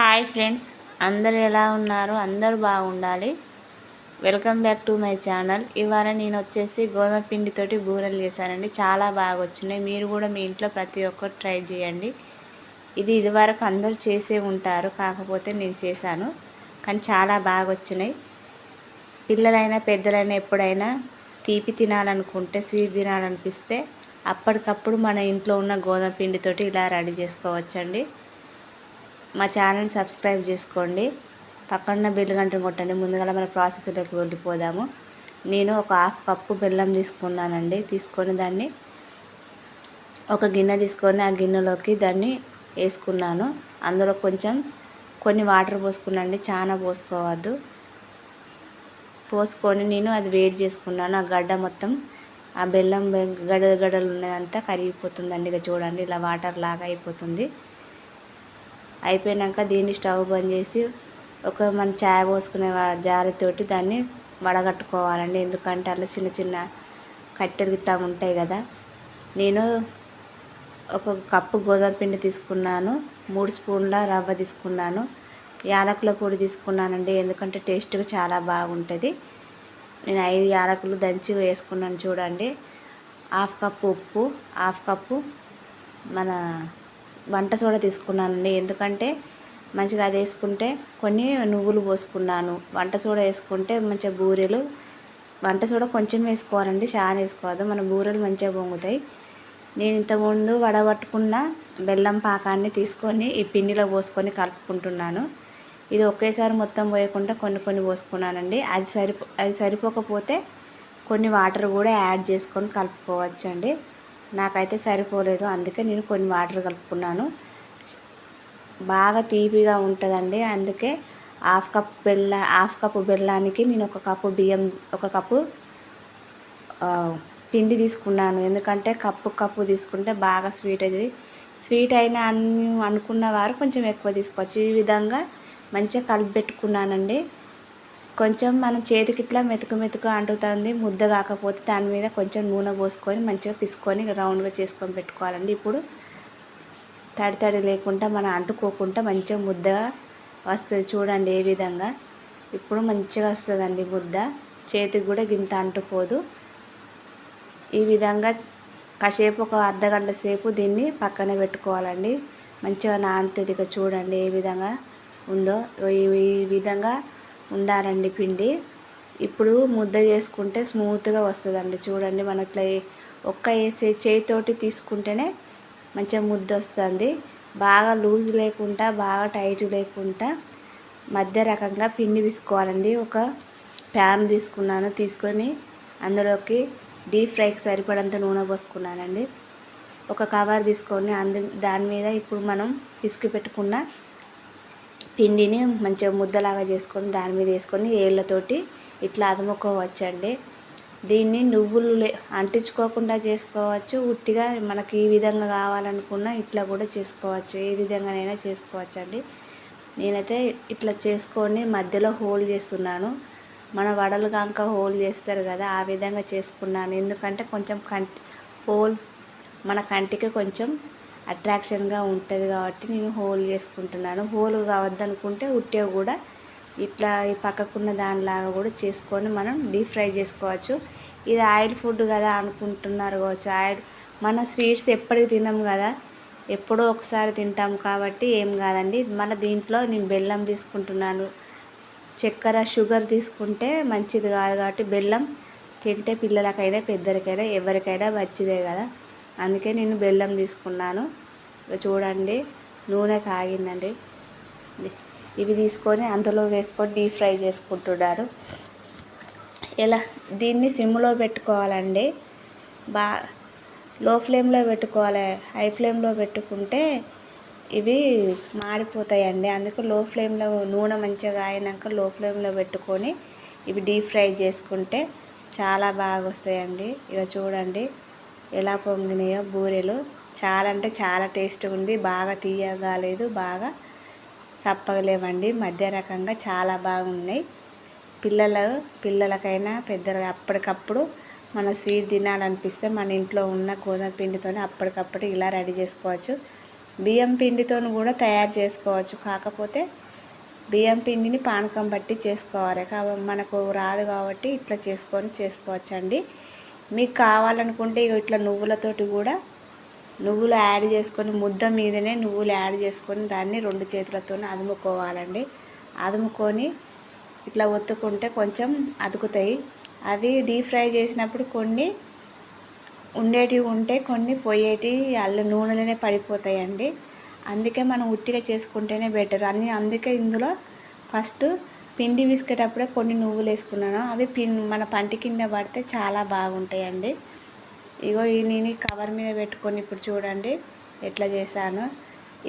Hi friends అందరు ఎలా ఉన్నారు? అందరూ బాగుండాలి. Welcome back to my channel. ఇవాళ నేను వచ్చేసి గోధుమ పిండితోటి బూరెలు చేశానండి. చాలా బాగా వచ్చినాయి. మీరు కూడా మీ ఇంట్లో ప్రతి ఒక్కరు ట్రై చేయండి. ఇది ఇదివరకు అందరూ చేసే ఉంటారు. కాకపోతే నేను చేశాను. కానీ చాలా బాగా వచ్చినాయి. పిల్లలైనా పెద్దలైనా ఎప్పుడైనా తీపి తినాలనుకుంటే స్వీట్ తినాలనిపిస్తే అప్పటికప్పుడు మన ఇంట్లో ఉన్న గోధుమ పిండితోటి ఇలా రెడీ చేసుకోవచ్చండి. మా ఛానల్ సబ్స్క్రైబ్ చేసుకోండి. పక్కన బిల్లు గంటను కొట్టండి. ముందుగా మన ప్రాసెస్లోకి వెళ్ళిపోదాము. నేను ఒక హాఫ్ కప్పు బెల్లం తీసుకున్నానండి. తీసుకొని దాన్ని ఒక గిన్నె తీసుకొని ఆ గిన్నెలోకి దాన్ని వేసుకున్నాను. అందులో కొంచెం కొన్ని వాటర్ పోసుకున్నాండి చాలా పోసుకోవద్దు. పోసుకొని నేను అది వేడి చేసుకున్నాను. ఆ గడ్డ మొత్తం ఆ బెల్లం గడ్డ గడ్డలు ఉన్నదంతా కరిగిపోతుందండి. ఇక చూడండి ఇలా వాటర్ లాగా అయిపోతుంది. అయిపోయాక దీన్ని స్టవ్ బంద్ చేసి ఒక మన ఛాయ్ పోసుకునే జారితోటి దాన్ని వడగట్టుకోవాలండి. ఎందుకంటే అలా చిన్న చిన్న కట్టెలు గిట్ట ఉంటాయి కదా. నేను ఒక కప్పు గోధుమ పిండి తీసుకున్నాను మూడు స్పూన్ల రవ్వ తీసుకున్నాను యాలకుల పొడి తీసుకున్నానండి. ఎందుకంటే టేస్ట్గా చాలా బాగుంటుంది. నేను ఐదు యాలకులు దంచి వేసుకున్నాను చూడండి. హాఫ్ కప్పు ఉప్పు హాఫ్ కప్పు మన వంట సోడా తీసుకున్నానండి. ఎందుకంటే మంచిగా అది వేసుకుంటే కొన్ని నువ్వులు పోసుకున్నాను. వంట సోడా వేసుకుంటే మంచిగా బూరెలు వంట సోడా కొంచెం వేసుకోవాలండి చాలా వేసుకోవద్దు. మన బూరెలు మంచిగా పొంగుతాయి. నేను ఇంతకుముందు వడబట్టుకున్న బెల్లం పాకాన్ని తీసుకొని ఈ పిండిలో పోసుకొని కలుపుకుంటున్నాను. ఇది ఒకేసారి మొత్తం పోయకుండా కొన్ని కొన్ని పోసుకున్నానండి. అది సరిపో అది సరిపోకపోతే కొన్ని వాటర్ కూడా యాడ్ చేసుకొని కలుపుకోవచ్చండి. నాకైతే సరిపోలేదు. అందుకే నేను కొన్ని వాటర్ కలుపుకున్నాను. బాగా తీపిగా ఉంటుందండి. అందుకే హాఫ్ కప్ బెల్ల హాఫ్ కప్పు బెల్లానికి నేను ఒక కప్పు బియ్యం ఒక కప్పు పిండి తీసుకున్నాను. ఎందుకంటే కప్పు కప్పు తీసుకుంటే బాగా స్వీట్ అది స్వీట్ అయినా అన్ని అనుకున్న వారు కొంచెం ఎక్కువ తీసుకోవచ్చు. ఈ విధంగా మంచిగా కలిపి పెట్టుకున్నానండి కొంచెం మన చేతికి ఇట్లా మెతుకు మెతుకు అంటుతుంది ముద్ద కాకపోతే దాని మీద కొంచెం నూనె పోసుకొని మంచిగా పిసుకొని రౌండ్గా చేసుకొని పెట్టుకోవాలండి. ఇప్పుడు తడి తడి లేకుండా మనం అంటుకోకుండా మంచిగా ముద్దగా వస్తుంది చూడండి ఏ విధంగా. ఇప్పుడు మంచిగా వస్తుందండి ముద్ద. చేతికి కూడా గింత అంటుకోదు. ఈ విధంగా కాసేపు ఒక అర్ధ గంట సేపు దీన్ని పక్కన పెట్టుకోవాలండి. మంచిగా నానుతుంది ఇక చూడండి ఏ విధంగా ఉందో. ఈ విధంగా ఉండాలండి పిండి. ఇప్పుడు ముద్ద చేసుకుంటే స్మూత్గా వస్తుందండి. చూడండి మనట్లా ఒక్క వేసే చేతితోటి తీసుకుంటేనే మంచిగా ముద్ద వస్తుంది బాగా లూజ్ లేకుండా బాగా టైట్ లేకుండా మధ్య రకంగా పిండి తీసుకోవాలండి. ఒక ప్యాన్ తీసుకున్నాను తీసుకొని అందులోకి డీప్ ఫ్రైకి సరిపడంత నూనె పోసుకున్నానండి. ఒక కవర్ తీసుకొని అందు దాని మీద ఇప్పుడు మనం పిసికి పెట్టుకున్న పిండిని మంచిగా ముద్దలాగా చేసుకొని దాని మీద వేసుకొని ఏళ్ళతోటి ఇట్లా అదుముకోవచ్చండి దీన్ని నువ్వులు అంటించుకోకుండా చేసుకోవచ్చు. ఉట్టిగా మనకి ఈ విధంగా కావాలనుకున్నా ఇట్లా కూడా చేసుకోవచ్చు. ఏ విధంగానైనా చేసుకోవచ్చు అండి నేనైతే ఇట్లా చేసుకొని మధ్యలో హోల్ చేస్తున్నాను. మన వడలు కాక హోల్ చేస్తారు కదా ఆ విధంగా చేసుకున్నాను. ఎందుకంటే కొంచెం కంటి హోల్ మన కంటికి కొంచెం అట్రాక్షన్గా ఉంటుంది కాబట్టి నేను హోల్ చేసుకుంటున్నాను. హోల్ కావద్దనుకుంటే ఉట్టే కూడా ఇట్లా ఈ పక్కకున్న దానిలాగా కూడా చేసుకొని మనం డీప్ ఫ్రై చేసుకోవచ్చు. ఇది ఆయిల్ ఫుడ్ కదా అనుకుంటున్నారు కావచ్చు. ఆయిల్ మన స్వీట్స్ ఎప్పటికి తినం కదా. ఎప్పుడో ఒకసారి తింటాం కాబట్టి ఏం కాదండి. మన దీంట్లో నేను బెల్లం తీసుకుంటున్నాను. చక్కెర షుగర్ తీసుకుంటే మంచిది కాదు కాబట్టి బెల్లం తింటే పిల్లలకైనా పెద్దరికైనా ఎవరికైనా మంచిదే కదా. అందుకే నేను బెల్లం తీసుకున్నాను. చూడండి నూనె కాగిందండి. ఇవి తీసుకొని అందులో వేసుకొని డీప్ ఫ్రై చేసుకుంటున్నారు. ఇలా దీన్ని సిమ్లో పెట్టుకోవాలండి. బా లో ఫ్లేమ్లో పెట్టుకోవాలి. హై ఫ్లేమ్లో పెట్టుకుంటే ఇవి మాడిపోతాయండి. అందుకు లో ఫ్లేమ్లో నూనె మంచిగా అయినాక లో ఫ్లేమ్లో పెట్టుకొని ఇవి డీప్ ఫ్రై చేసుకుంటే చాలా బాగా వస్తాయండి ఇక చూడండి ఎలా పొంగినాయో బూరెలు. చాలా అంటే చాలా టేస్ట్గా ఉంది. బాగా తీయగా లేదు బాగా సప్పగలేవండి మధ్య రకంగా చాలా బాగున్నాయి. పిల్లలు పిల్లలకైనా పెద్దలు అప్పటికప్పుడు మన స్వీట్ తినాలనిపిస్తే మన ఇంట్లో ఉన్న గోధుమ పిండితోనే అప్పటికప్పుడు ఇలా రెడీ చేసుకోవచ్చు. బియ్యం పిండితో కూడా తయారు చేసుకోవచ్చు. కాకపోతే బియ్యం పిండిని పానకం బట్టి చేసుకోవాలి. కాబట్టి మనకు రాదు కాబట్టి ఇట్లా చేసుకొని చేసుకోవచ్చండి. మీకు కావాలనుకుంటే ఇట్లా నువ్వులతోటి కూడా నువ్వులు యాడ్ చేసుకొని ముద్ద మీదనే నువ్వులు యాడ్ చేసుకొని దాన్ని రెండు చేతులతో అదుముకోవాలండి. అదుముకొని ఇట్లా ఒత్తుకుంటే కొంచెం అతుకుతాయి అవి డీప్ ఫ్రై చేసినప్పుడు కొన్ని ఉండేటివి ఉంటే కొన్ని పోయేటి అల్లు నూనెలోనే పడిపోతాయండి. అందుకే మనం ఉట్టిగా చేసుకుంటేనే బెటర్. అన్ని అందుకే ఇందులో ఫస్ట్ పిండి విసికేటప్పుడే కొన్ని నువ్వులు వేసుకున్నాను అవి పిన్ మన పంటి కింద పడితే చాలా బాగుంటాయండి. ఇగో ఈ నేను కవర్ మీద పెట్టుకొని ఇప్పుడు చూడండి ఎట్లా చేశాను.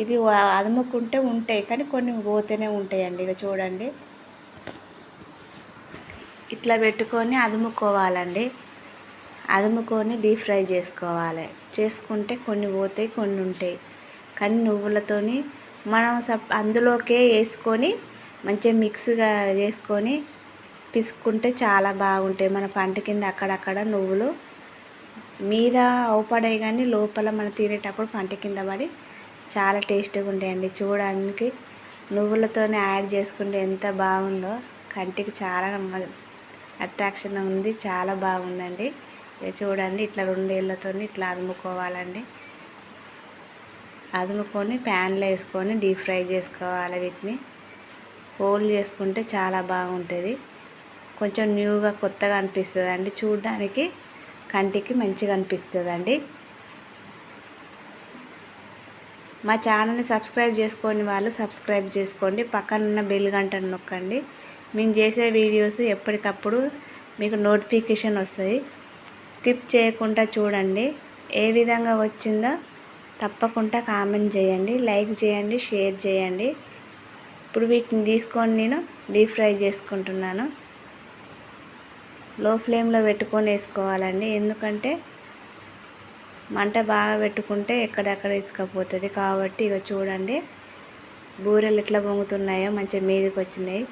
ఇవి అదుముకుంటే ఉంటాయి కానీ కొన్ని పోతేనే ఉంటాయండి ఇక చూడండి. ఇట్లా పెట్టుకొని అదుముకోవాలండి. అదుముకొని డీప్ ఫ్రై చేసుకోవాలి. చేసుకుంటే కొన్ని పోతాయి కొన్ని ఉంటాయి. కానీ నువ్వులతోని మనం సప్ అందులోకే వేసుకొని మంచిగా మిక్స్గా చేసుకొని పిసుక్కుంటే చాలా బాగుంటాయి. మన పంట కింద అక్కడక్కడ నువ్వులు మీద అవుపడాయి కానీ లోపల మనం తినేటప్పుడు పంట కింద పడి చాలా టేస్టీగా ఉంటాయండి. చూడడానికి నువ్వులతోనే యాడ్ చేసుకుంటే ఎంత బాగుందో కంటికి చాలా అట్రాక్షన్ ఉంది. చాలా బాగుందండి. చూడండి ఇట్లా రెండేళ్ళతో ఇట్లా అదుముకోవాలండి. అదుముకొని ప్యాన్లో వేసుకొని డీప్ ఫ్రై చేసుకోవాలి వీటిని. హోల్ చేసుకుంటే చాలా బాగుంటుంది. కొంచెం న్యూగా కొత్తగా అనిపిస్తుంది అండి చూడడానికి కంటికి మంచిగా అనిపిస్తుంది అండి మా ఛానల్ని సబ్స్క్రైబ్ చేసుకోని వాళ్ళు సబ్స్క్రైబ్ చేసుకోండి. పక్కనున్న బెల్ గంటను నొక్కండి. మేము చేసే వీడియోస్ ఎప్పటికప్పుడు మీకు నోటిఫికేషన్ వస్తుంది. స్కిప్ చేయకుండా చూడండి. ఏ విధంగా వచ్చిందో తప్పకుండా కామెంట్ చేయండి. లైక్ చేయండి షేర్ చేయండి. ఇప్పుడు వీటిని తీసుకొని నేను డీప్ ఫ్రై చేసుకుంటున్నాను. లో ఫ్లేమ్లో పెట్టుకొని వేసుకోవాలండి. ఎందుకంటే మంట బాగా పెట్టుకుంటే ఎక్కడెక్కడ ఇసుకపోతుంది. కాబట్టి ఇక చూడండి బూరెలు ఎట్లా పొంగుతున్నాయో మంచిగా మీదకి వచ్చినాయి.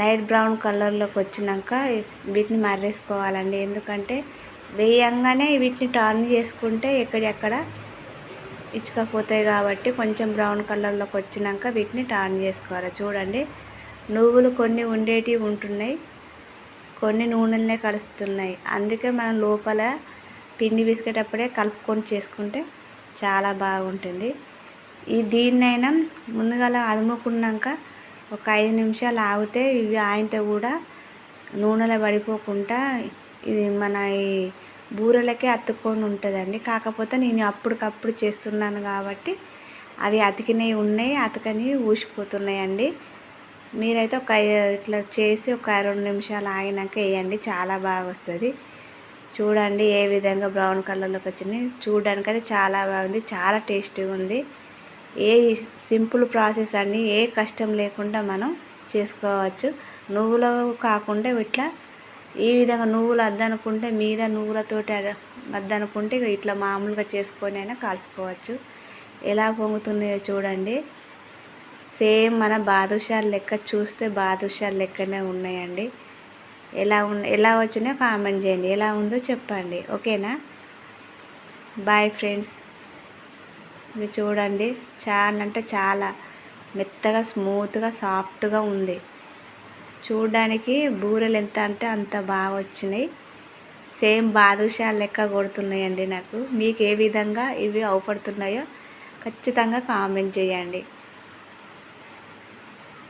లైట్ బ్రౌన్ కలర్లోకి వచ్చినాక వీటిని మర్రేసుకోవాలండి. ఎందుకంటే వేయంగానే వీటిని టర్న్ చేసుకుంటే ఎక్కడెక్కడ ఇచ్చకపోతాయి కాబట్టి కొంచెం బ్రౌన్ కలర్లోకి వచ్చినాక వీటిని టర్న్ చేసుకోవాలి. చూడండి నువ్వులు కొన్ని ఉండేటివి ఉంటున్నాయి. కొన్ని నూనెలనే కలుస్తున్నాయి. అందుకే మనం లోపల పిండి విసికేటప్పుడే కలుపుకొని చేసుకుంటే చాలా బాగుంటుంది. ఈ దీన్నైనా ముందుగా అదుముకున్నాక ఒక ఐదు నిమిషాలు ఆగితే ఇవి ఆయనతో కూడా నూనెలో పడిపోకుండా ఇది మన ఈ బూరెలకే అతుక్కొని ఉంటుందండి. కాకపోతే నేను అప్పటికప్పుడు చేస్తున్నాను కాబట్టి అవి అతికినవి ఉన్నాయి అతకని ఊసిపోతున్నాయండి. మీరైతే ఒక ఇట్లా చేసి ఒక రెండు నిమిషాలు ఆగినాక వేయండి చాలా బాగా వస్తుంది. చూడండి ఏ విధంగా బ్రౌన్ కలర్లోకి వచ్చింది. చూడడానికి అయితే చాలా బాగుంది చాలా టేస్టీగా ఉంది. ఏ సింపుల్ ప్రాసెస్ అండి ఏ కష్టం లేకుండా మనం చేసుకోవచ్చు. నువ్వులు కాకుండా ఇట్లా ఈ విధంగా నువ్వులు అద్దనుకుంటే మీద నువ్వులతోటి అద్దనుకుంటే ఇట్లా మామూలుగా చేసుకొని అయినా కాల్చుకోవచ్చు. ఎలా పొంగుతున్నాయో చూడండి. సేమ్ మన బాదుషాలు లెక్క చూస్తే బాదుషాలు లెక్కనే ఉన్నాయండి. ఎలా ఉన్న ఎలా వచ్చినాయో కామెంట్ చేయండి. ఎలా ఉందో చెప్పండి. ఓకేనా? Bye friends. ఇది చూడండి. చాలా అంటే చాలా మెత్తగా స్మూత్గా సాఫ్ట్గా ఉంది. చూడడానికి బూరెలు ఎంత అంటే అంత బాగా వచ్చినాయి. సేమ్ బాదుషా లెక్క కొడుతున్నాయండి నాకు. మీకు ఏ విధంగా ఇవి అవపడుతున్నాయో ఖచ్చితంగా కామెంట్ చేయండి.